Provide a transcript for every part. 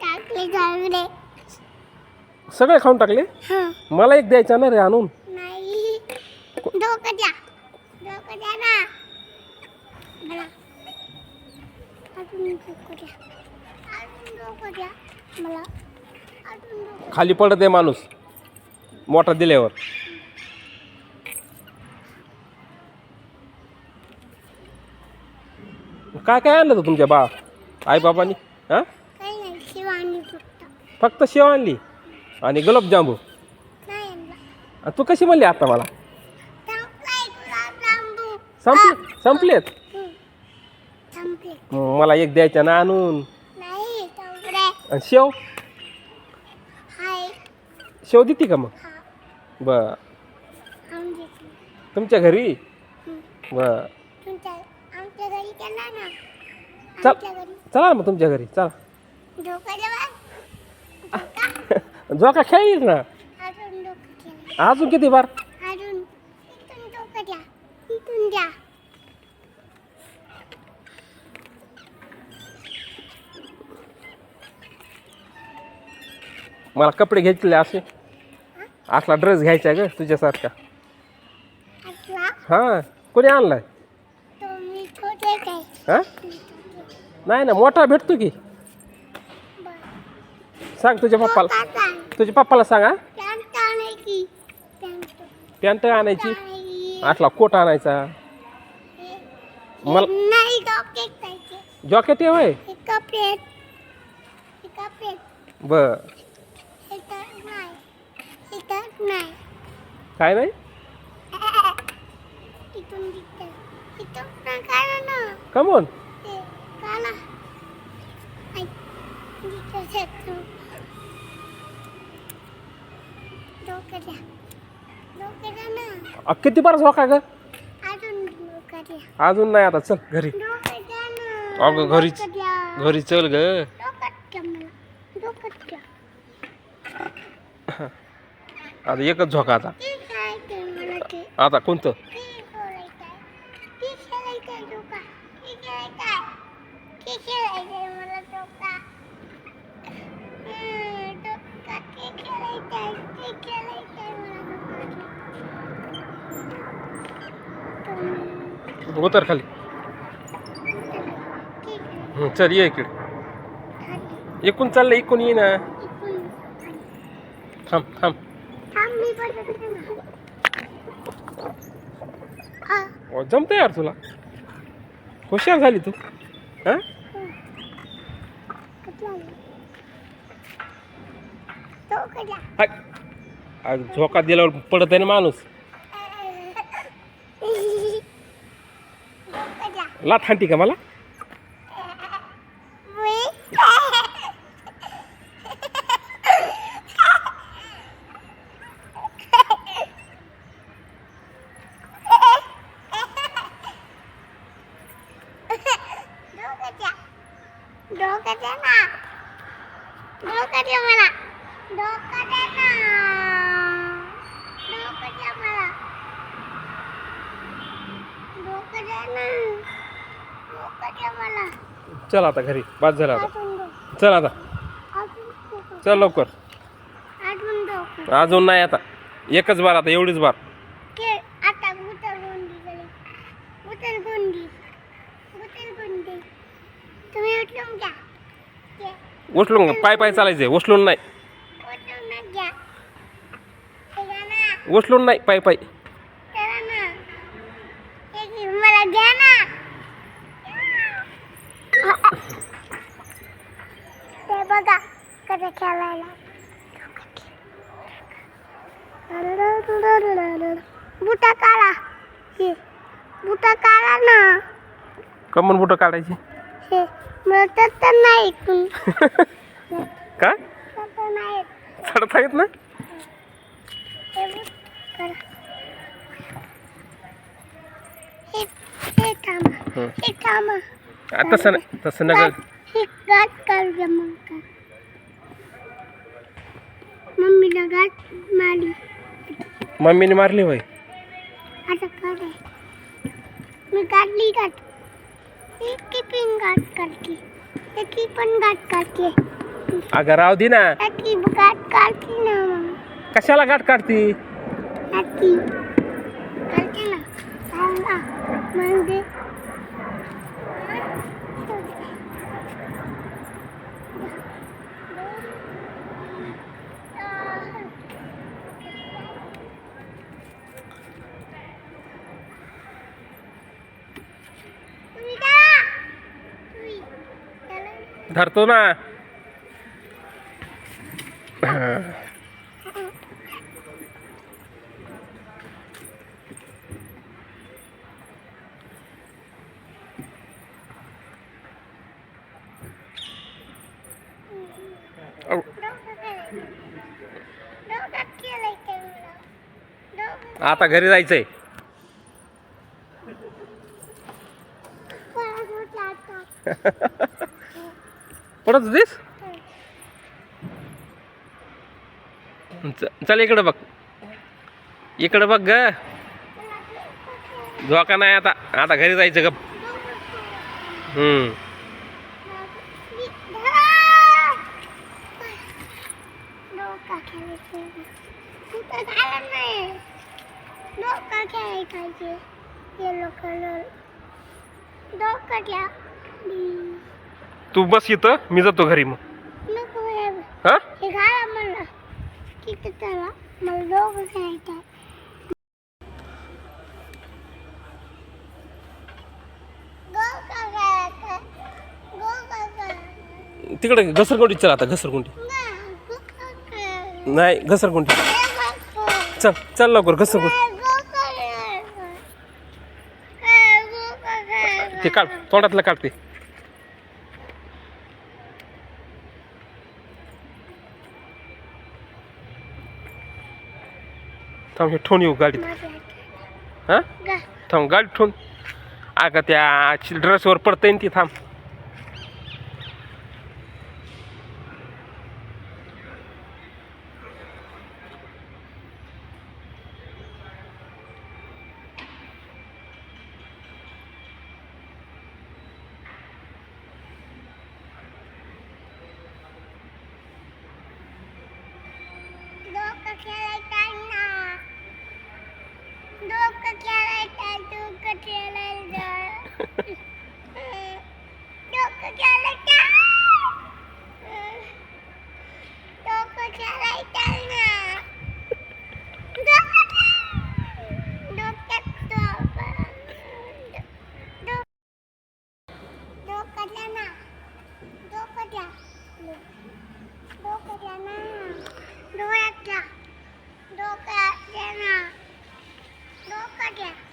टाकले सगळे सगळे खाऊन टाकले? हं. मला एक द्यायचा ना रे आणून. नाही. डोकं द्या. डोकं द्या ना. मला अजून डोकं द्या. अजून डोकं द्या. मला अजून डोकं खाली पडत आहे माणूस. मोठा दिल्यावर. काय काय आणलं होतं तुमच्या बा आई बाबांनी? हां? फक्त शेव आणली आणि गुलाबजांबू आणि तू कशी म्हणली आता मला? संपले संपलेत? मला एक द्यायचा ना आणून. आणि शेव? शेव देते का मग? बर. तुमच्या घरी. बर. चला मग तुमच्या घरी. चला. जोका खेळलीस ना? अजून डोकं केलं अजून किती बार? अजून इथून डोकं द्या. इथून द्या. मला कपडे घेतले असे. असला ड्रेस घ्यायचा ग तुझ्यासारखा. असला? हां कोणी आणलाय? तो मी छोटे काय हां? नाही ना मोठा भेटतो की. सांग तुझ्या पप्पाला. तुझ्या पप्पाला सांग पॅन्ट आणायची पॅन्ट पॅन्ट आणायची? आणायची कोट आणायचा. मला नाही पाहिजे जॉकेट आहे हे कपडे हे कपडे बर. हे तर नाही हे तर नाही काय नाही? इथून इथून पण काढा ना कमोन काढा ऐक ना. किती बार झोका ग? अजून नाही आता चल घरी. अगं, घरीच. घरी चल ग. आता एकच झोका आता. आता कोणतं? खेळायचंय ते खेळायचंय डोका ते खेळायचंय ते खेळायचंय मला डोका हं, डोका ते खेळायचंय ते खेळायचंय मला डोका उतर खाली. चल ये इकडे. इकून चाललं इकून ये ना. थांब थांब. जमतं यार तुला. हुशार झाली तू. हां. आज झोका दिल्यावर पडत आहे ना माणूस डोकं द्या लाथ हाणती का मला मी डोकं द्या डोकं द्या ना डोकं द्या मला डोकं द्या ना डोकं द्या मला डोकं द्या ना डोकं द्या मला चल आता घरी बाद झाला आता. चल आता. चल लवकर. अजून नाही आता. एकच बार आता एवढीच बार. उचलून पाय पाय चालायचे. उचलून नाही. उचलून नाही. पाय पाय चला ना हे घे, मला घ्या ना ते बघा कसं खेळायला बुटा काढा हे बुटा काढा ना कमन बुटं काढायची? हे मला तर नाही काय? तर नाही चढता येत ना हे बघ, करा. हे हे थांबा हं. हे थांबा. आ, तसं नाही तसं नका हे गाठ काढूया मग काय मम्मीला गाठ मारली. मम्मीने मारली होय. आता मी काढली गाठ. ती पण गाठ काढते. ती पण गाठ काढते. काढती अगं राव दे ना. काढती गाठ काढती ना. कशाला गाठ काढती? काढती काढते ना. सांगा. म्हणजे धरतो ना. आता घरी जायचंय. चल इकडं बघ. इकडं बघ ग. धोका नाही आता. आता घरी जायचं गप. हम्म. तू बस इथं. मी जातो घरी मग. हे? मला तिकडे घसरगुंडी चल आता घसरगुंडी. नाही घसरगुंडी. चल चल लवकर घसरगुंडी. ते काढ तोंडातलं काढ थांब हे ठेवून येऊ गाडीत. हा? थांब गाडी ठेवून. अगं त्या ड्रेसवर पडतंय ना ती थांब डोकं खेळायचं ना डोकं खेळायचं डोकं खेळायचं डोकं खेळायचं डोकं खेळायचं ना डोकं डोक्यात डोकं द्या ना डोकं द्या डोकं द्या ना डोळ्यात घ्या डोक्यात घ्या ना डोकं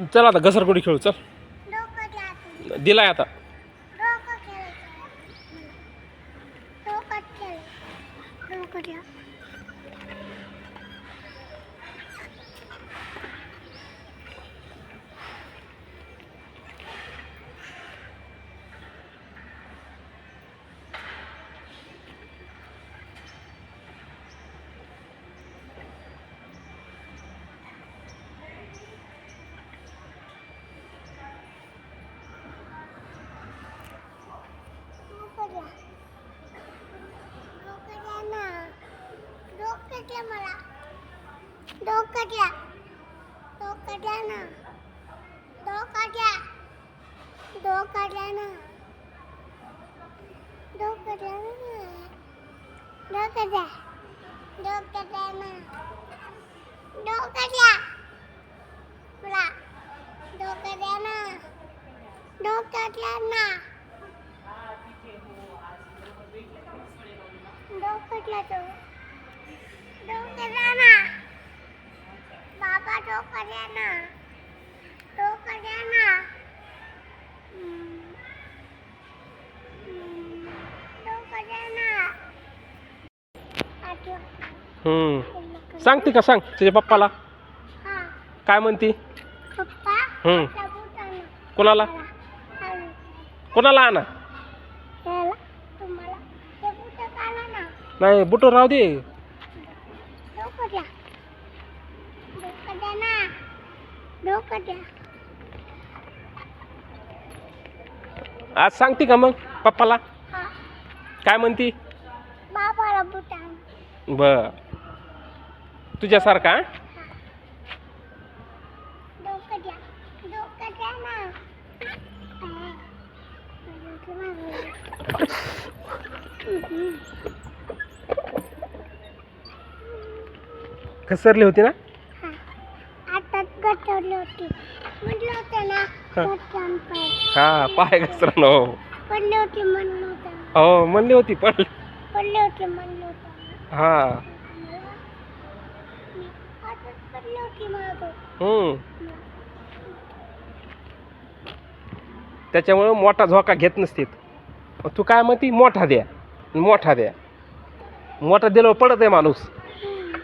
चल आता घसरगुंडी खेळू चल. दिलाय आता डोकं खेळायचं डोकं खेळ डोकं घ्या डोकं घ्या डोकं द्या ना डोकं मला. डोकं द्या डोकं द्या ना. डोकं द्या डोकं द्या ना. डोकं द्या ना. डोकं द्या डोकं द्या ना. डोकं द्या मला डोकं द्या ना. डोकं द्या ना. डोकं तो. हम्म सांगते का सांग तुझ्या पप्पाला काय म्हणती हम्म कोणाला कोणाला आणा नाही बुटो राहू दे डोकं द्या आज सांगते का मग पप्पाला हा काय म्हणती बाबाला बर तुझ्यासारखा हं? डोकं द्या डोकं द्या ना हा. डोकं मागं. हम्म. घसरली होती ना हा. आता गटवली होती. म्हटलं होतं ना. गटवून पाय. हा पाय घसरण हो. पडली होती म्हणलं होतं. हो म्हणली होती पण पडली होती म्हणलं होतं. हा. मी आताच पडली होती मागं. हम्म. त्याच्यामुळं मोठा झोका घेत नसतील तू काय म्हणती? मोठा द्या. मोठा द्या. मोठा दिल्यावर पडत आहे माणूस हम्म.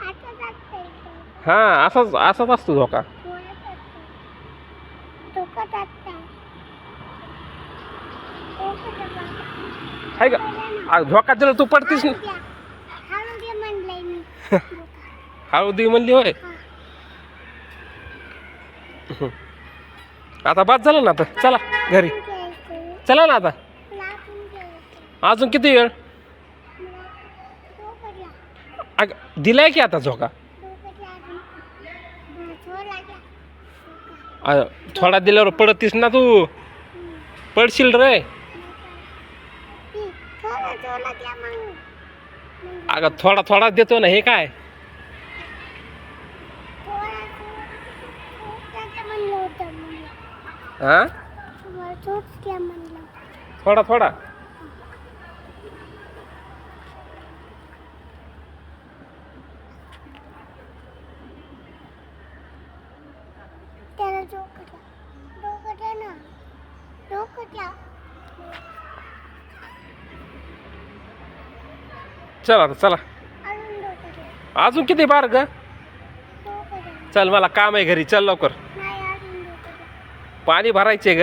आता जातंय इथं. हा असंच असंच असतो धोका आहे का धोका दिला तू पडतीस हळू दे म्हणली होय आता बाद झालं ना आता चला घरी चला ना आता अजून किती वेळ दिलाय की आता झोका डोकं द्या अजून. हा, थोडा द्या. डोकं. आ, थोडा दिल्यावर पडतीस ना तू. पडशील रे अगं थोडा थोडा देतो ना हे काय. हा. थोडा थोडा त्याला डोकं द्या. डोकं द्या ना. डोकं द्या. चला आता चला अजून किती बार ग. चल मला काम आहे घरी चल लवकर. पाणी भरायचे ग